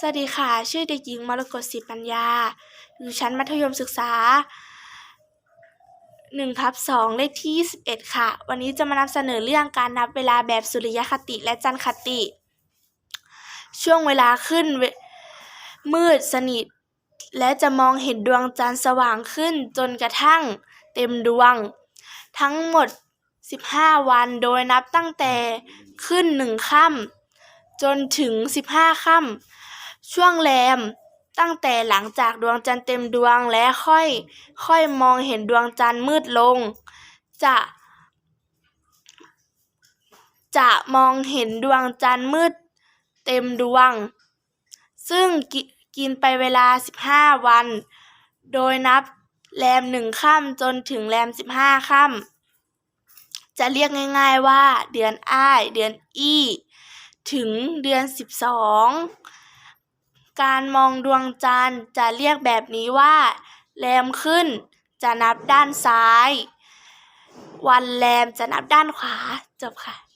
สวัสดีค่ะ ชื่อเด็กหญิงมรกตศิปัญญา อยู่ชั้นมัธยมศึกษา1ทับ2เลขที่ 21 ค่ะ วันนี้จะมานำเสนอเรื่องการนับเวลาแบบสุริยคติและจันทคติ ช่วงเวลาขึ้นเวมืดสนิท และจะมองเห็นดวงจันทร์สว่างขึ้นจนกระทั่งเต็มดวง ทั้งหมด 15 วันโดยนับตั้งแต่ขึ้นหนึ่งค่ำจนถึง 15ค่ำ ช่วงแรม ตั้งแต่หลังจากดวงจันทร์เต็มดวงและค่อย ค่อยมองเห็นดวงจันทร์มืดลง จะ จะมองเห็นดวงจันทร์มืดเต็มดวง ซึ่งกิกินไปเวลา 15 วัน โดยนับแรมหนึ่งค่ำจนถึงแรม15ค่ำจะเรียกง่ายๆว่าเดือนอ้าย เดือนอี้ ถึงเดือน12 การมองดวงจันทร์จะเรียกแบบนี้ว่า แรมขึ้น จะนับด้านซ้าย วันแรมจะนับด้านขวา จบค่ะ